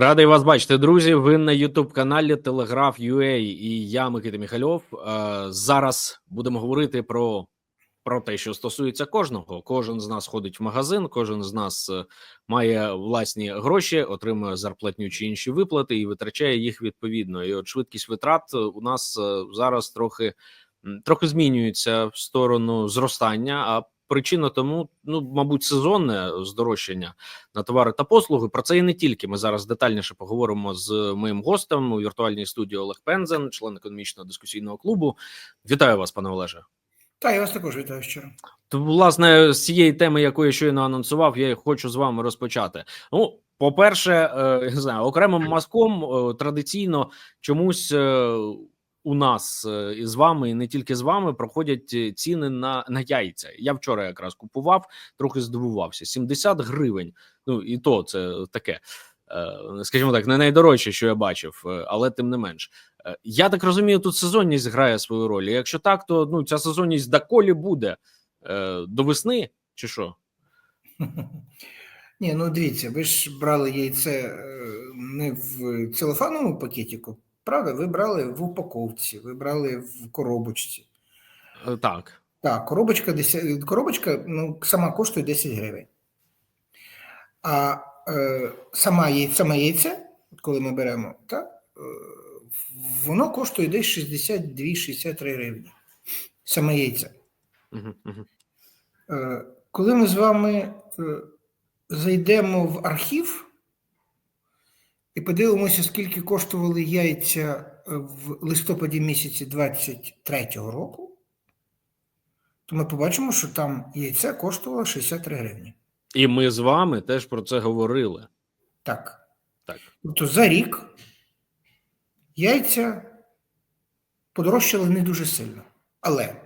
Радий вас бачити, друзі. Ви на Ютуб каналі Телеграф UA і я, Микита Міхальов. Е, Зараз будемо говорити про, про те, що стосується кожного. Кожен з нас ходить в магазин, кожен з нас е, має власні гроші, отримує зарплатню чи інші виплати і витрачає їх відповідно. І от швидкість витрат у нас е, зараз трохи, трохи змінюється в сторону зростання. А причина тому, ну мабуть, сезонне здорожчання на товари та послуги. Про це і не тільки. Ми зараз детальніше поговоримо з моїм гостем у віртуальній студії Олег Пензен, член економічного дискусійного клубу. Вітаю вас, пане Олеже. Та я вас також вітаю щиро. То, власне, з цієї теми, яку я щойно анонсував, я хочу з вами розпочати. Ну, по-перше, е, не знаю, окремим мазком е, традиційно чомусь е, у нас е, і з вами, і не тільки з вами, проходять е, ціни на, на яйця. Я вчора якраз купував, трохи здивувався. 70 гривень. Ну і то це таке. е, Скажімо так, не найдорожче, що я бачив, але тим не менш. Я так розумію, тут сезонність грає свою роль. Якщо так, то ну ця сезонність доколі буде до весни, чи що? Ні, ну дивіться, ви ж брали яйце не в целофановому пакетику, правда? Ви брали в упаковці, ви брали в коробочці. Е, Так. Так, коробочка, 10, коробочка ну, сама коштує 10 гривень. А е, сама яйце, саме яйце, коли ми беремо, так, е, воно коштує десь 62-63 гривні. Саме яйце. Угу, угу. Е, Коли ми з вами е, зайдемо в архів і подивимося, скільки коштували яйця е, в листопаді місяці 23-го року, то ми побачимо, що там яйце коштувало 63 гривні. І ми з вами теж про це говорили. Так. Так. Тобто за рік яйця подорожчали не дуже сильно. Але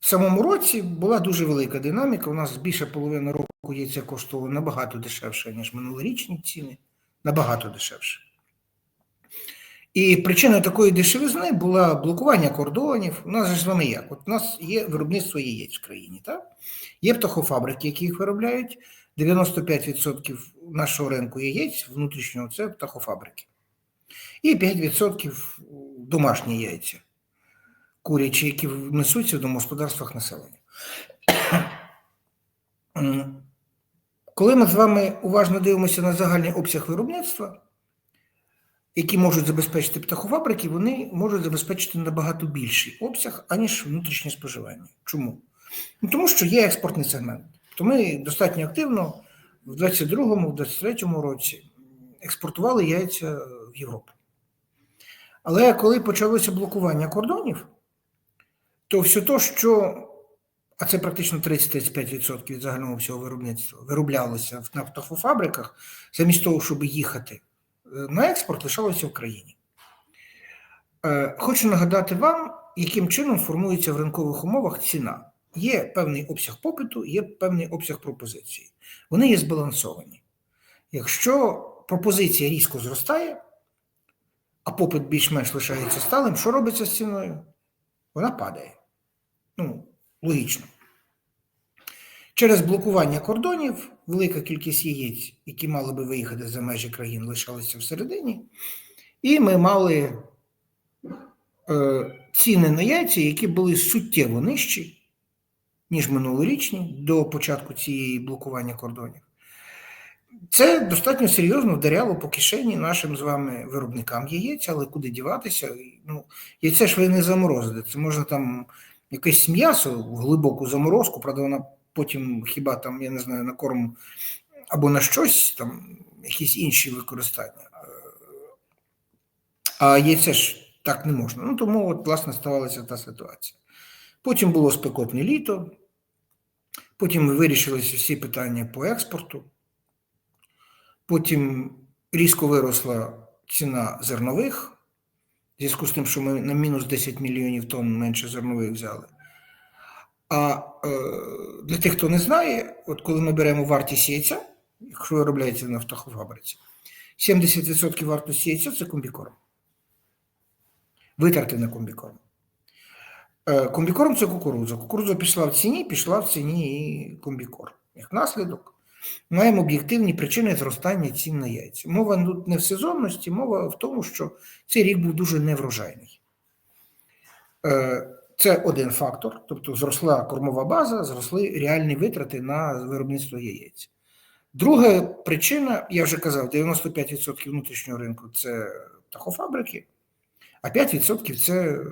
в самому році була дуже велика динаміка. У нас більше половини року яйця коштувало набагато дешевше, ніж минулорічні ціни. Набагато дешевше. І причиною такої дешевизни була блокування кордонів. У нас же з вами як? От у нас є виробництво яєць в країні, так? Є птахофабрики, які їх виробляють. 95% нашого ринку яєць внутрішнього це птахофабрики. І 5% домашні яйця, курячі, які несуться в домогосподарствах населення. Коли ми з вами уважно дивимося на загальний обсяг виробництва, які можуть забезпечити птахофабрики, вони можуть забезпечити набагато більший обсяг, аніж внутрішнє споживання. Чому? Ну, тому що є експортний сегмент. То ми достатньо активно в 22-му, в 23-му році експортували яйця в Європу. Але коли почалося блокування кордонів, то все то, що, а це практично 30-35% від загального всього виробництва, вироблялося в нафтофабриках, замість того, щоб їхати е, на експорт, лишалося в країні. Е, Хочу нагадати вам, яким чином формується в ринкових умовах ціна. Є певний обсяг попиту, є певний обсяг пропозиції. Вони є збалансовані. Якщо пропозиція різко зростає, а попит більш-менш лишається сталим, що робиться з ціною? Вона падає. Ну, логічно. Через блокування кордонів велика кількість яєць, які мали би виїхати за межі країн, лишалися всередині, і ми мали е, ціни на яйця, які були суттєво нижчі, ніж минулорічні до початку цієї блокування кордонів. Це достатньо серйозно вдаряло по кишені нашим з вами виробникам яєць, але куди діватися? Ну, яйце ж ви не заморозите. Це можна там якесь м'ясо в глибоку заморозку, правда, вона потім хіба там, я не знаю, на корм або на щось, там якісь інші використання. А яйце ж так не можна. Ну тому, от, власне, ставалася та ситуація. Потім було спекотне літо, потім вирішилися всі питання по експорту. Потім різко виросла ціна зернових, зв'язку з тим, що ми на мінус 10 мільйонів тонн менше зернових взяли. А е, для тих, хто не знає, от коли ми беремо вартість яйця, якщо виробляється на птахофабриці, 70% вартості яйця це комбікорм. Витрати на комбікорм. Е, комбікорм це кукурудза. Кукурудза пішла в ціні, пішла в ціні і комбікорм. Як наслідок, маємо об'єктивні причини зростання цін на яйця. Мова тут не в сезонності, мова в тому, що цей рік був дуже неврожайний. Е, Це один фактор, тобто зросла кормова база, зросли реальні витрати на виробництво яєць. Друга причина, я вже казав, 95% внутрішнього ринку це птахофабрики, а 5% це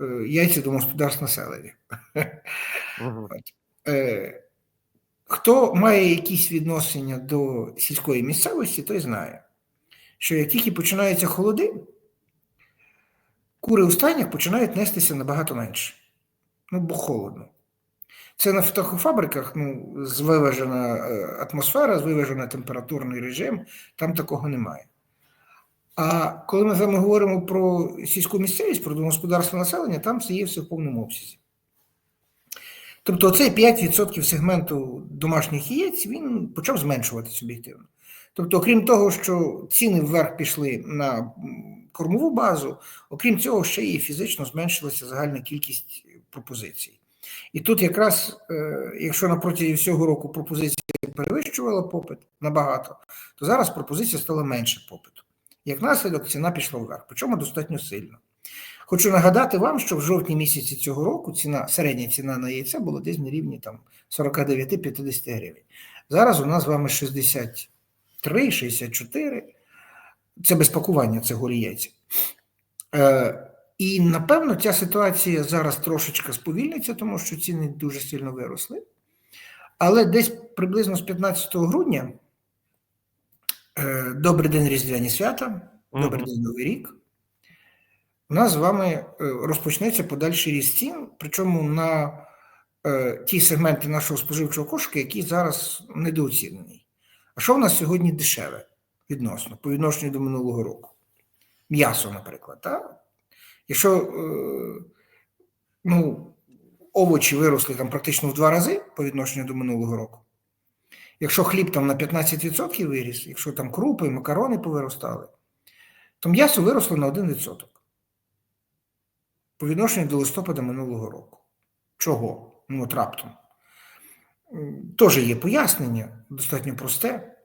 е, яйця домогосподарств населення. Мгм. Е, Хто має якісь відношення до сільської місцевості, той знає, що як тільки починаються холоди, кури у стайнях починають нестися набагато менше. Ну, бо холодно. Це на птахофабриках ну, звиважена е, атмосфера, звиважений температурний режим, там такого немає. А коли ми з вами говоримо про сільську місцевість, про домогосподарство населення, там все є все в повному обсязі. Тобто цей 5% сегменту домашніх яєць він почав зменшуватися об'єктивно. Тобто, окрім того, що ціни вверх пішли на кормову базу, окрім цього, ще і фізично зменшилася загальна кількість пропозицій. І тут якраз, е, якщо на протязі всього року пропозиція перевищувала попит набагато, то зараз пропозиція стала менше попиту. Як наслідок, ціна пішла вверх, причому достатньо сильно. Хочу нагадати вам, що в жовтні місяці цього року ціна, середня ціна на яйця була десь на рівні там 49-50 гривень. Зараз у нас з вами 63, 64. Це без пакування, це голі яйця. Е, і напевно ця ситуація зараз трошечки сповільниться, тому що ціни дуже сильно виросли. Але десь приблизно з 15 грудня, е, добрий день Різдвяні свята, добрий день Новий рік. У нас з вами е, розпочнеться подальший ріст цін, причому на е, ті сегменти нашого споживчого кошика, які зараз недооцінені. А що в нас сьогодні дешеве відносно, по відношенню до минулого року? М'ясо, наприклад. Так? Якщо е, ну, овочі виросли там практично в два рази по відношенню до минулого року, якщо хліб там на 15% виріс, якщо там крупи, макарони повиростали, то м'ясо виросло на 1% по відношенню до листопада минулого року. Чого? Ну, от раптом. Теж є пояснення, достатньо просте.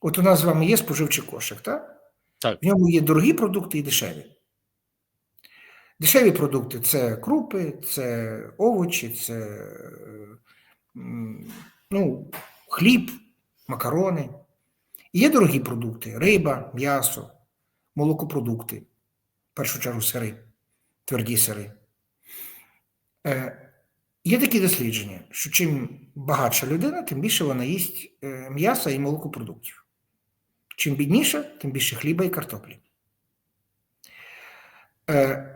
От у нас з вами є споживчий кошик, так? Так. В ньому є дорогі продукти і дешеві. Дешеві продукти це крупи, це овочі, це ну, хліб, макарони. І є дорогі продукти: риба, м'ясо, молокопродукти, в першу чергу сири, тверді сири. Е, Є такі дослідження, що чим багатша людина, тим більше вона їсть е, м'яса і молокопродуктів. Чим бідніша, тим більше хліба і картоплі. Е,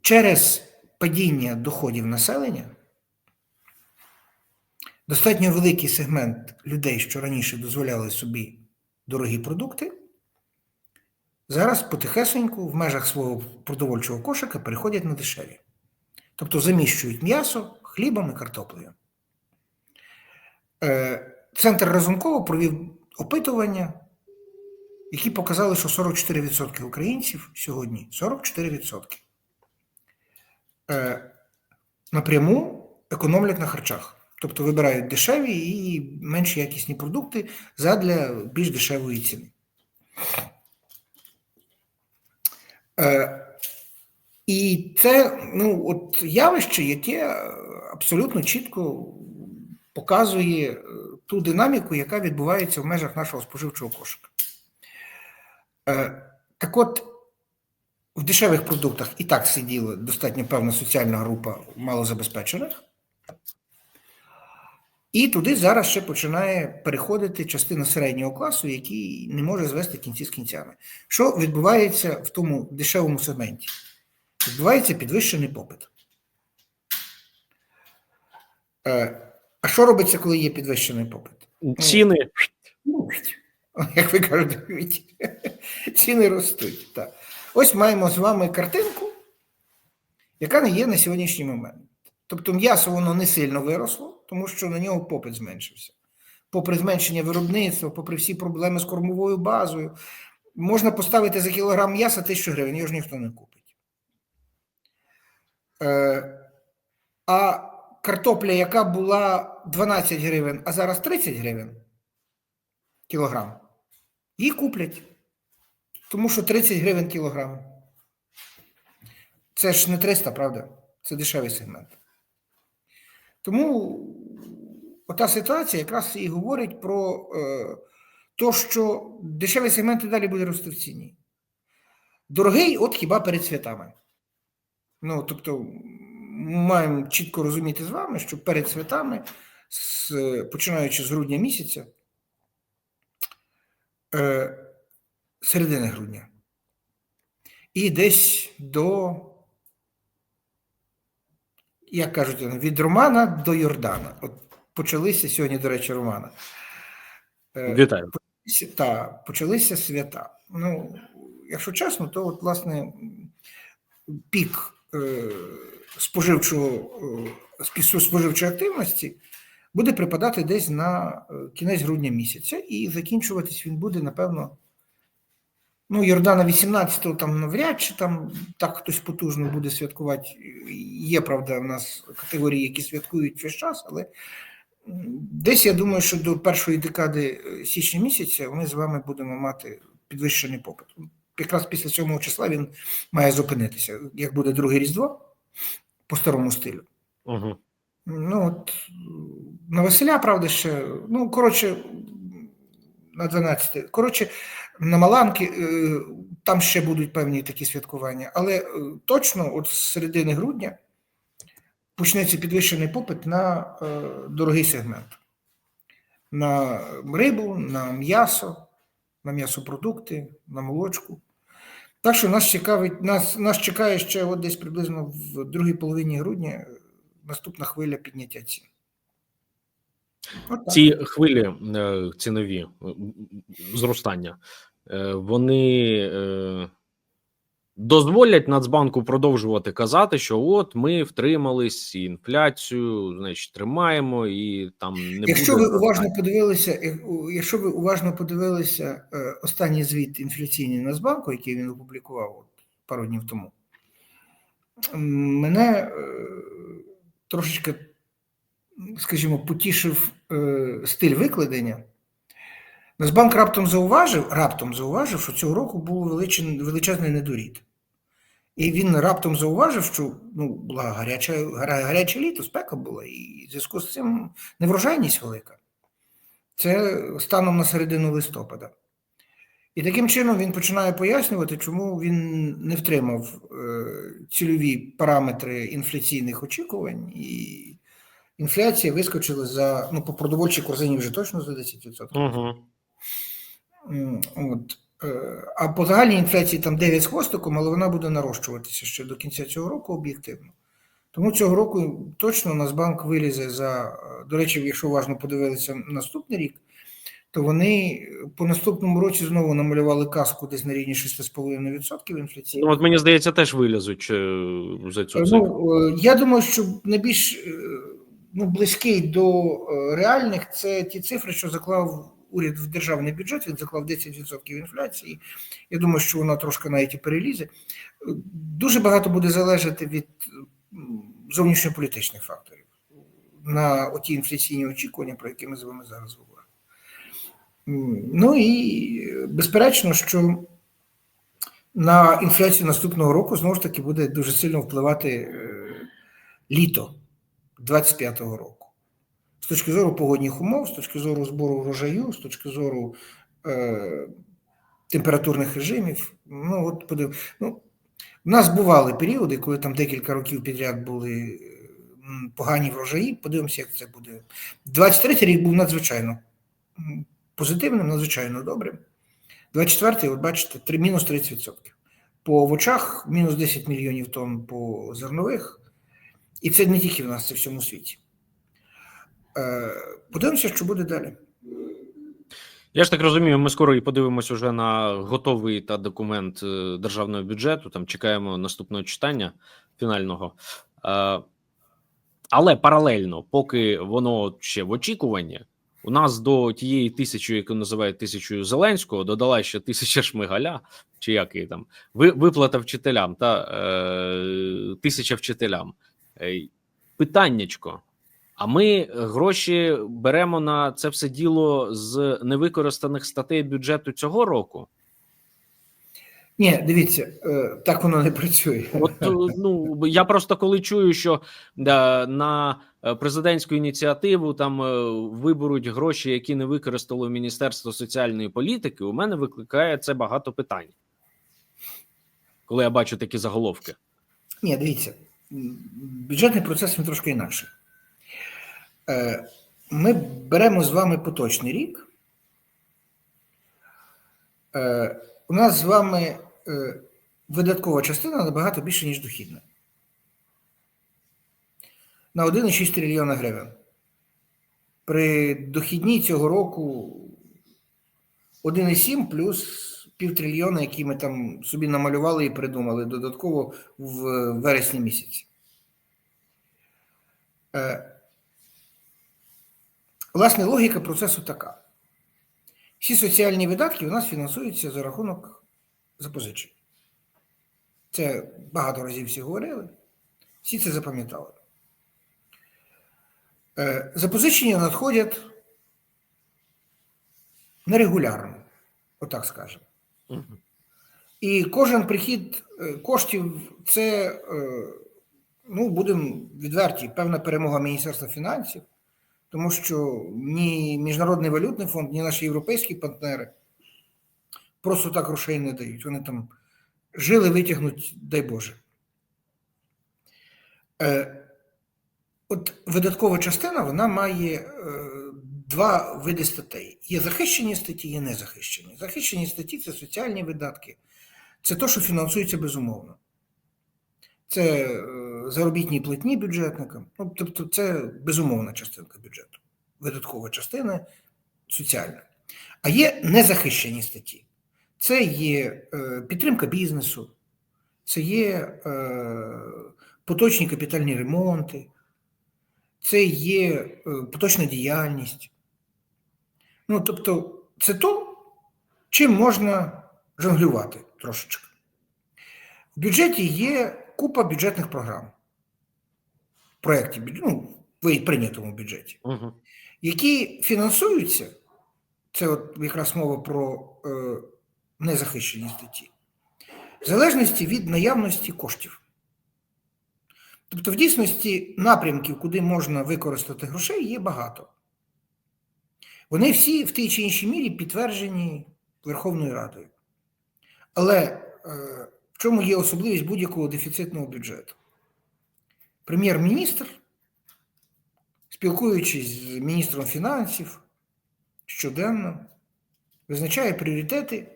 Через падіння доходів населення достатньо великий сегмент людей, що раніше дозволяли собі дорогі продукти, зараз потихесеньку в межах свого продовольчого кошика переходять на дешеві. Тобто заміщують м'ясо хлібом і картоплею. Е, Центр Разумкова провів опитування, які показали, що 44% українців сьогодні 44% е, напряму економлять на харчах. Тобто вибирають дешеві і менш якісні продукти задля більш дешевої ціни. Е, і це ну, от явище, яке е, абсолютно чітко показує е, ту динаміку, яка відбувається в межах нашого споживчого кошика. Так от, в дешевих продуктах і так сиділа достатньо певна соціальна група малозабезпечених. І туди зараз ще починає переходити частина середнього класу, який не може звести кінці з кінцями. Що відбувається в тому дешевому сегменті? Відбувається підвищений попит. Е, А що робиться, коли є підвищений попит? Ціни Ну, Як ви кажете, ціни ростуть. Так. Ось маємо з вами картинку, яка не є на сьогоднішній момент. Тобто м'ясо воно не сильно виросло, тому що на нього попит зменшився. Попри зменшення виробництва, попри всі проблеми з кормовою базою, можна поставити за кілограм м'яса 1000 гривень, його ж ніхто не купить. Е, а картопля, яка була 12 гривень, а зараз 30 гривень кілограм, її куплять. Тому що 30 гривень кілограм. Це ж не 300, правда? Це дешевий сегмент. Тому ота ситуація якраз і говорить про е, те, що дешевий сегмент і далі буде рости в ціні. Дорогий, от хіба перед святами. Ну, тобто, маємо чітко розуміти з вами, що перед святами, з, починаючи з грудня місяця, е, середини грудня, і десь до, як кажуть, від Романа до Йордана. От почалися сьогодні, до речі, Романа. Е, Вітаю. та, почалися свята. Ну, якщо чесно, то от, власне пік е, споживчого, е, споживчої активності буде припадати десь на е, кінець грудня місяця, і закінчуватись він буде, напевно, ну, Йордана 18-го там навряд чи там так хтось потужно буде святкувати. Є, правда, в нас категорії, які святкують весь час, але десь я думаю, що до першої декади е, січня місяця ми з вами будемо мати підвищений попит. Якраз після 7 числа він має зупинитися. Як буде друге різдво по старому стилю. Угу. Ну, от на Василя, правда, ще, ну, коротше, на 12. Коротше, на Маланки е, там ще будуть певні такі святкування, але е, точно от з середини грудня почнеться підвищений попит на е, дорогий сегмент. На рибу, на м'ясо, на м'ясопродукти, на молочку. Так що нас цікавить, нас, нас чекає ще от десь приблизно в другій половині грудня наступна хвиля підняття цін. Ці хвилі е, цінові зростання, е, вони дозволять Нацбанку продовжувати казати, що от ми втримались, і інфляцію, значить, тримаємо, і там не Якщо буде ви уважно подивилися, якщо ви уважно подивилися е, останній звіт інфляційний Нацбанку, який він опублікував от пару днів тому, мене е, трошечки, скажімо, потішив е, стиль викладення. Нацбанк раптом зауважив, раптом зауважив, що цього року був величезний, недорід. І він раптом зауважив, що ну, була гаряча, гаря- гаряче літо, спека була, і в зв'язку з цим неврожайність велика. Це станом на середину листопада. І таким чином він починає пояснювати, чому він не втримав е, цільові параметри інфляційних очікувань, і інфляція вискочила за ну, по продовольчій корзині вже точно за 10%. Угу. От. е, А по загальній інфляції там 9 з хвостиком, але вона буде нарощуватися ще до кінця цього року об'єктивно. Тому цього року точно Нацбанк вилізе за. е, До речі, якщо уважно подивилися наступний рік, то вони по наступному році знову намалювали казку десь на рівні 6,5% інфляції. Ну, от мені здається, теж вилізуть е, за цю цифру. Ну, е, я думаю, що найбільш е, ну, близький до е, реальних це ті цифри, що заклав уряд в державний бюджет. Він заклав 10% інфляції. Я думаю, що вона трошки навіть і перелізе. Дуже багато буде залежати від зовнішньополітичних факторів на оті інфляційні очікування, про які ми з вами зараз говоримо. Ну і безперечно, що на інфляцію наступного року знову ж таки буде дуже сильно впливати е, літо 25-го року. Точки зору погодних умов, з точки зору збору врожаю, з точки зору е, температурних режимів. Ну, от подив... ну, у нас бували періоди, коли там декілька років підряд були погані врожаї. Подивимося, як це буде. 23-й рік був надзвичайно позитивним, надзвичайно добрим. 24-й, от бачите, мінус 30%. По овочах мінус 10 мільйонів тонн по зернових. І це не тільки в нас, це в всьому світі. Е, Подивимося, що буде далі. Я ж так розумію, ми скоро і подивимось уже на готовий та документ е, державного бюджету. Там чекаємо наступного читання фінального. Е, Але паралельно, поки воно ще в очікуванні, у нас до тієї тисячі, яку називають тисячою Зеленського, додала ще тисяча Шмигаля, чи як її там, виплата вчителям та е, тисяча вчителям. Питаннячко. А ми гроші беремо на це все діло з невикористаних статей бюджету цього року. Ні, дивіться, е, так воно не працює. От е, ну я просто коли чую, що да, на е, президентську ініціативу там е, виберуть гроші, які не використало Міністерство соціальної політики, у мене викликає це багато питань. Коли я бачу такі заголовки. Ні, дивіться, бюджетний процес він трошки інакший. Е, Ми беремо з вами поточний рік. Е, У нас з вами е, видаткова частина набагато більше, ніж дохідна. На 1,6 трильйона гривень. При дохідній цього року 1,7 плюс півтрильйона, які ми там собі намалювали і придумали додатково в вересні місяці. Власне, логіка процесу така. Всі соціальні видатки у нас фінансуються за рахунок запозичень. Це багато разів всі говорили, всі це запам'ятали. Е, Запозичення надходять нерегулярно, отак скажемо. І кожен прихід е, коштів це, е, ну, будемо відверті, певна перемога Міністерства фінансів, тому що ні Міжнародний валютний фонд, ні наші європейські партнери просто так грошей не дають. Вони там жили, витягнуть, дай Боже. Е, От видаткова частина вона має е, два види статей: є захищені статті, є незахищені. Захищені статті це соціальні видатки, це те, що фінансується безумовно. Це е, заробітні платні бюджетникам. Ну, тобто, це безумовна частинка бюджету, видаткова частина соціальна. А є незахищені статті. Це є е, підтримка бізнесу, це є е, поточні капітальні ремонти, це є поточна діяльність. Ну, тобто, це то, чим можна жонглювати трошечки. В бюджеті є купа бюджетних програм, проєктів, ну, в прийнятому бюджеті, Мгм. які фінансуються, це от якраз мова про е, незахищені статті, в залежності від наявності коштів. Тобто, в дійсності напрямків, куди можна використати грошей, є багато. Вони всі в тій чи іншій мірі підтверджені Верховною Радою. Але е, в чому є особливість будь-якого дефіцитного бюджету? Прем'єр-міністр, спілкуючись з міністром фінансів щоденно, визначає пріоритети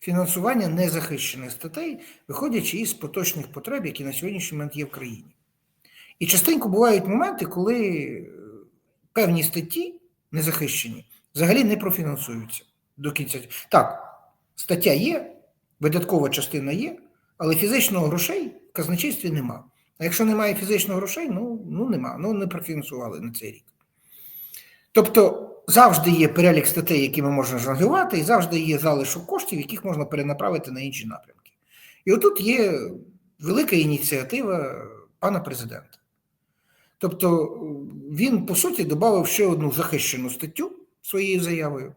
фінансування незахищених статей, виходячи із поточних потреб, які на сьогоднішній момент є в країні. І частенько бувають моменти, коли е, певні статті незахищені взагалі не профінансуються до кінця. Так, стаття є, видаткова частина є, але фізичного грошей в казначействі нема. А якщо немає фізичного грошей, ну, ну нема, ну не профінансували на цей рік. Тобто завжди є перелік статей, якими можна жонглювати, і завжди є залишок коштів, яких можна перенаправити на інші напрямки. І отут є велика ініціатива пана президента. Тобто він, по суті, додав ще одну захищену статтю своєю заявою,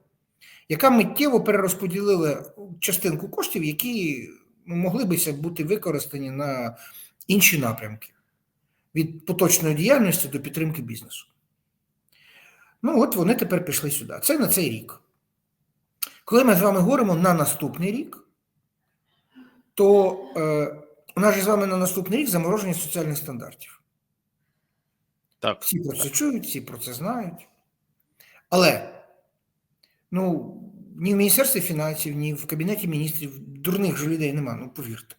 яка миттєво перерозподілила частинку коштів, які могли бися бути використані на інші напрямки від поточної діяльності до підтримки бізнесу. Ну, от вони тепер пішли сюди. Це на цей рік. Коли ми з вами говоримо на наступний рік, то е, у нас же з вами на наступний рік замороження соціальних стандартів. Так. Всі про це чують, всі про це знають. Але ну, ні в Міністерстві фінансів, ні в Кабінеті міністрів дурних же людей нема, ну повірте.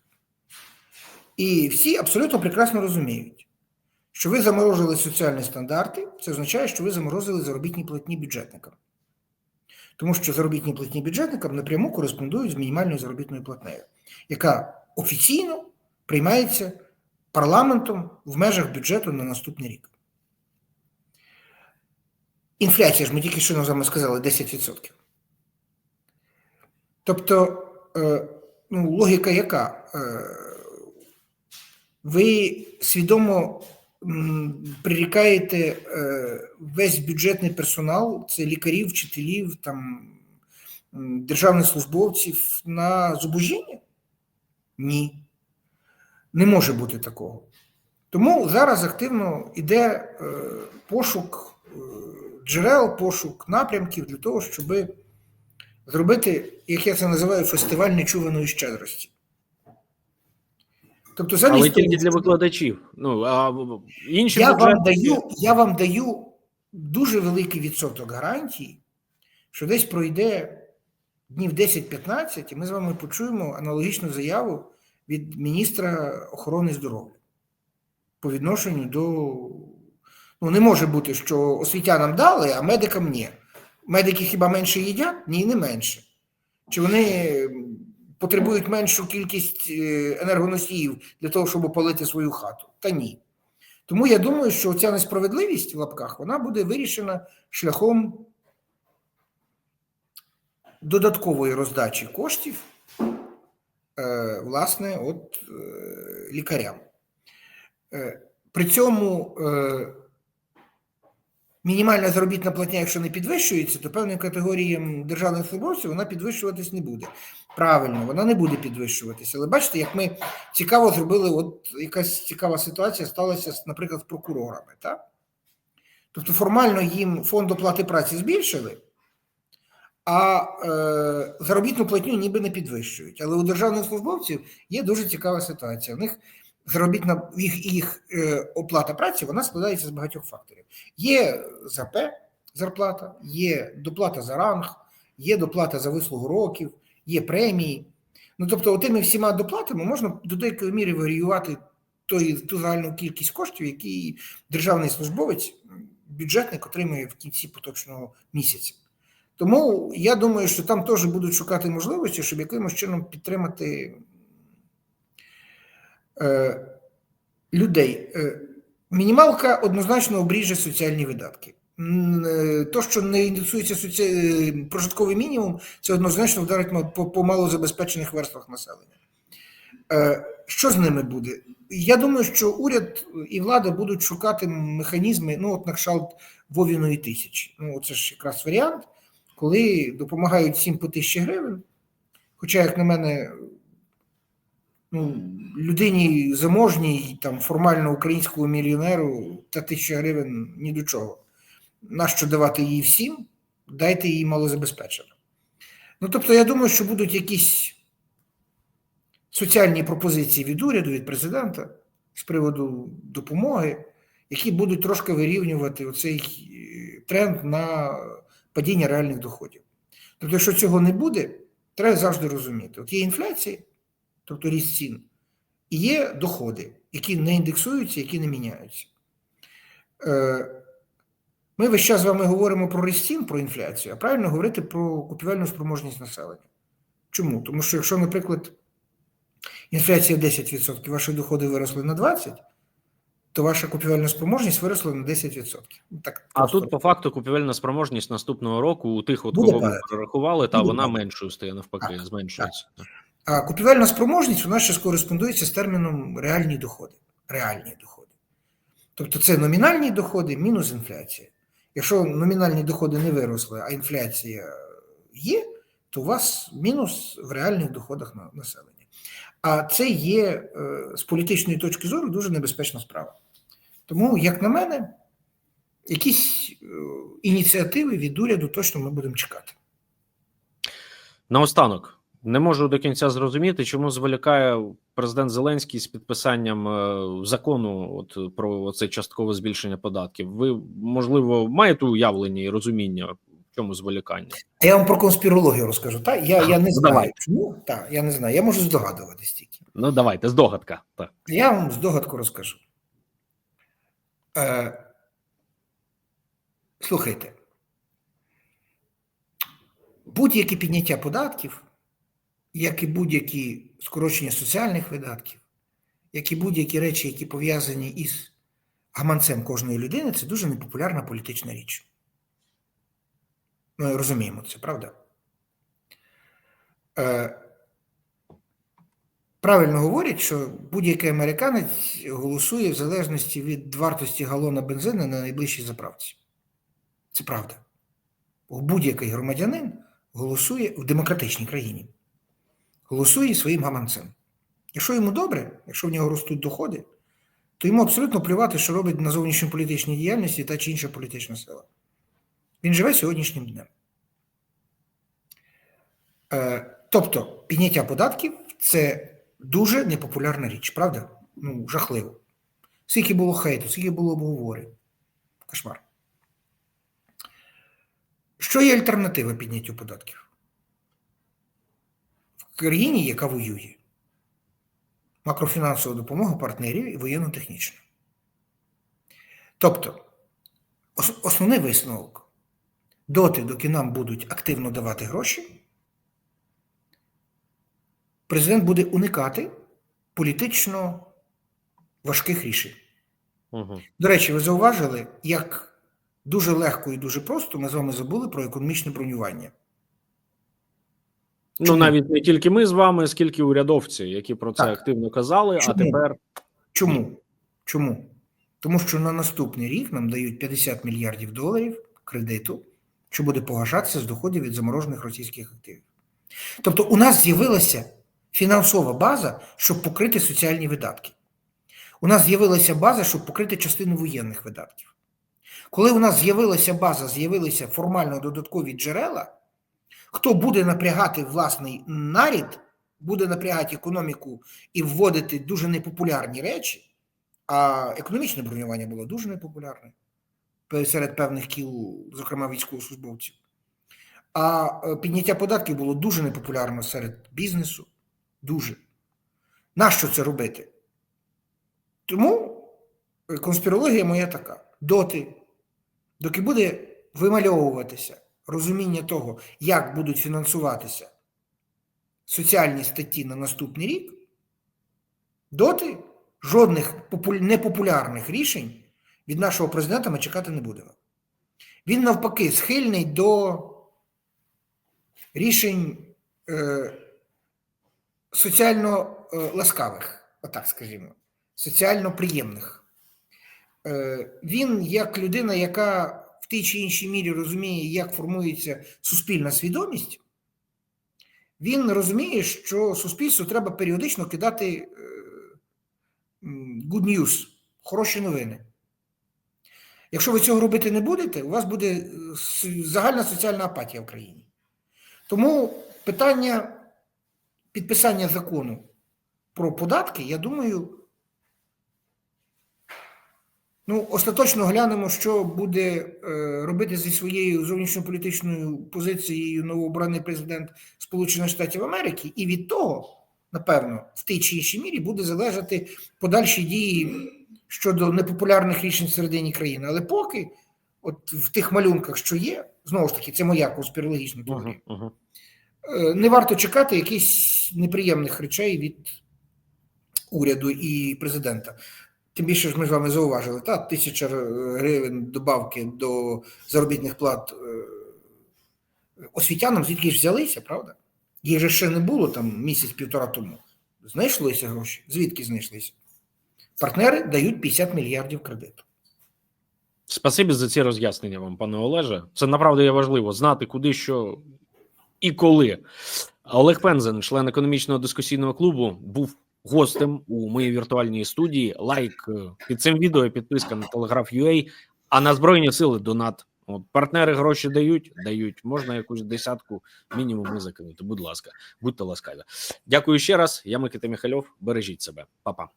І всі абсолютно прекрасно розуміють, що ви заморозили соціальні стандарти, це означає, що ви заморозили заробітні платні бюджетникам. Тому що заробітні платні бюджетникам напряму кореспондують з мінімальною заробітною платнею, яка офіційно приймається парламентом в межах бюджету на наступний рік. Інфляція ж ми тільки що вами сказали 10%. Тобто, е, ну, логіка яка? Е, ви свідомо прирікаєте е, весь бюджетний персонал, це лікарів, вчителів, там, державних службовців на зубожіння? Ні. Не може бути такого. Тому зараз активно йде пошук джерел, пошук напрямків для того, щоб зробити, як я це називаю, фестиваль нечуваної щедрості. Тобто, замість Але тільки для викладачів. Ну а інші я вам, даю, я вам даю дуже великий відсоток гарантій, що десь пройде днів 10-15, і ми з вами почуємо аналогічну заяву від міністра охорони здоров'я по відношенню до. Ну, не може бути, що освітянам дали, а медикам ні. Медики хіба менше їдять? Ні, не менше. Чи вони потребують меншу кількість е, енергоносіїв для того, щоб опалити свою хату? Та ні. Тому я думаю, що ця несправедливість в лапках вона буде вирішена шляхом додаткової роздачі коштів, е, власне, от е, лікарям. При цьому мінімальна заробітна платня, якщо не підвищується, то певним категоріям державних службовців вона підвищуватись не буде. Правильно, вона не буде підвищуватися. Але бачите, як ми цікаво зробили, от якась цікава ситуація сталася, наприклад, з прокурорами. Так? Тобто формально їм фонд оплати праці збільшили, а е, заробітну платню ніби не підвищують. Але у державних службовців є дуже цікава ситуація. У них заробітна їх, їх е, оплата праці вона складається з багатьох факторів. Є ЗАП, зарплата, є доплата за ранг, є доплата за вислугу років, є премії. Ну тобто, тими всіма доплатами можна до деякої міри варіювати той, ту загальну кількість коштів, які державний службовець, бюджетник отримує в кінці поточного місяця. Тому я думаю, що там теж будуть шукати можливості, щоб якимось чином підтримати людей. Е, мінімалка однозначно обріже соціальні видатки. Е, То, що не індексується соці... е, прожитковий мінімум, це однозначно вдарить по, по малозабезпечених верствах населення. Е, Що з ними буде? Я думаю, що уряд і влада будуть шукати механізми, ну, от на кшталт Вовіної тисячі. Ну, це ж якраз варіант, коли допомагають всім по тисячі гривень. Хоча, як на мене, ну, людині заможній, там, формально українському мільйонеру та тисяча гривень ні до чого. Нащо давати її всім? Дайте їй малозабезпечено. Ну, тобто, я думаю, що будуть якісь соціальні пропозиції від уряду, від президента з приводу допомоги, які будуть трошки вирівнювати оцей е, тренд на падіння реальних доходів. Тобто, якщо цього не буде, треба завжди розуміти: от є інфляція, тобто ріст цін, і є доходи, які не індексуються, які не міняються. Е, Ми весь час з вами говоримо про ріст цін, про інфляцію, а правильно говорити про купівельну спроможність населення. Чому? Тому що якщо, наприклад, інфляція 10%, ваші доходи виросли на 20%, то ваша купівельна спроможність виросла на 10%. Ну, Так, А просто. тут по факту купівельна спроможність наступного року у тих, от Буде кого ви падати. перерахували, та Буде вона падати. меншою стає навпаки, Так, зменшується. А купівельна спроможність вона ще скореспондується з терміном реальні доходи. Реальні доходи. Тобто це номінальні доходи мінус інфляція. Якщо номінальні доходи не виросли, а інфляція є, то у вас мінус в реальних доходах на населення. А це є е, з політичної точки зору дуже небезпечна справа. Тому, як на мене, якісь е, ініціативи від уряду точно ми будемо чекати. Наостанок не можу до кінця зрозуміти, чому зволікає президент Зеленський з підписанням е, закону от про це часткове збільшення податків. Ви можливо маєте уявлення і розуміння, в чому зволікання? А я вам про конспірологію розкажу. Та? Я, я не знаю, давай. чому. Та, я не знаю. Я можу здогадуватись тільки. Ну давайте здогадка. Так. Я вам здогадку розкажу. Е, слухайте. Будь-яке підняття податків, як і будь-які скорочення соціальних видатків, як і будь-які речі, які пов'язані із гаманцем кожної людини, це дуже непопулярна політична річ. Ми розуміємо це, правда? Е, правильно говорять, що будь-який американець голосує в залежності від вартості галона бензину на найближчій заправці. Це правда. Будь-який громадянин голосує в демократичній країні, голосує своїм гаманцем. Якщо йому добре, якщо в нього ростуть доходи, то йому абсолютно плювати, що робить на зовнішньополітичній діяльності та чи інша політична сила. Він живе сьогоднішнім днем. Е, тобто, підняття податків це дуже непопулярна річ, правда? Ну, жахливо. Скільки було хейту, скільки було обговорень. Кошмар. Що є альтернатива підняттю податків? Країні, яка воює, макрофінансова допомога партнерів і воєнно-технічна. Тобто, основний висновок доти, доки нам будуть активно давати гроші, президент буде уникати політично важких рішень. Угу. До речі, ви зауважили, як дуже легко і дуже просто ми з вами забули про економічне бронювання. Ну навіть не тільки ми з вами, скільки урядовці, які про це Так. активно казали. Чому? А тепер Чому? Чому? Тому що на наступний рік нам дають 50 мільярдів доларів кредиту, що буде погашатися з доходів від заморожених російських активів. Тобто, у нас з'явилася фінансова база, щоб покрити соціальні видатки. У нас з'явилася база, щоб покрити частину воєнних видатків. Коли у нас з'явилася база, з'явилися формально додаткові джерела, хто буде напрягати власний нарід, буде напрягати економіку і вводити дуже непопулярні речі, а економічне бронювання було дуже непопулярне серед певних кіл, зокрема військовослужбовців. А е, підняття податків було дуже непопулярно серед бізнесу. Дуже. Нащо це робити? Тому е, конспірологія моя така: доти, доки буде вимальовуватися розуміння того, як будуть фінансуватися соціальні статті на наступний рік, доти жодних непопулярних рішень від нашого президента ми чекати не будемо. Він навпаки схильний до рішень е, соціально е, ласкавих, отак скажімо, соціально приємних. Е, він, як людина, яка в тій чи іншій мірі розуміє, як формується суспільна свідомість, він розуміє, що суспільству треба періодично кидати е, good news, хороші новини. Якщо ви цього робити не будете, у вас буде е, загальна соціальна апатія в країні. Тому питання підписання закону про податки, я думаю, ну, остаточно глянемо, що буде е, робити зі своєю зовнішньополітичною позицією новообраний президент Сполучених Штатів Америки, і від того, напевно, в тій чи іншій мірі буде залежати подальші дії щодо непопулярних рішень всередині країни. Але поки, от в тих малюнках, що є, знову ж таки, це моя конспірологічна теорія. угу. Угу. Е, не варто чекати якихось неприємних речей від уряду і президента. Тим більше ж ми з вами зауважили, та тисяча гривень добавки до заробітних плат е, освітянам звідки ж взялися, правда? Їх же ще не було там місяць-півтора тому. Знайшлися гроші. Звідки знайшлися? Партнери дають 50 мільярдів кредиту. Спасибі за ці роз'яснення вам, пане Олеже. Це направду є важливо знати, куди що і коли. Олег Пензен, член економічного дискусійного клубу, був гостем у моїй віртуальній студії. Лайк е, під цим відео, підписка на Telegraph.ua, а на Збройні сили донат. От, партнери гроші дають, дають. Можна якусь десятку мінімум закинути. Будь ласка, будьте ласкаві. Дякую ще раз. Я Микита Міхальов. Бережіть себе, Па-па.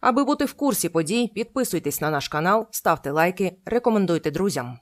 Аби бути в курсі подій, підписуйтесь на наш канал, ставте лайки, рекомендуйте друзям.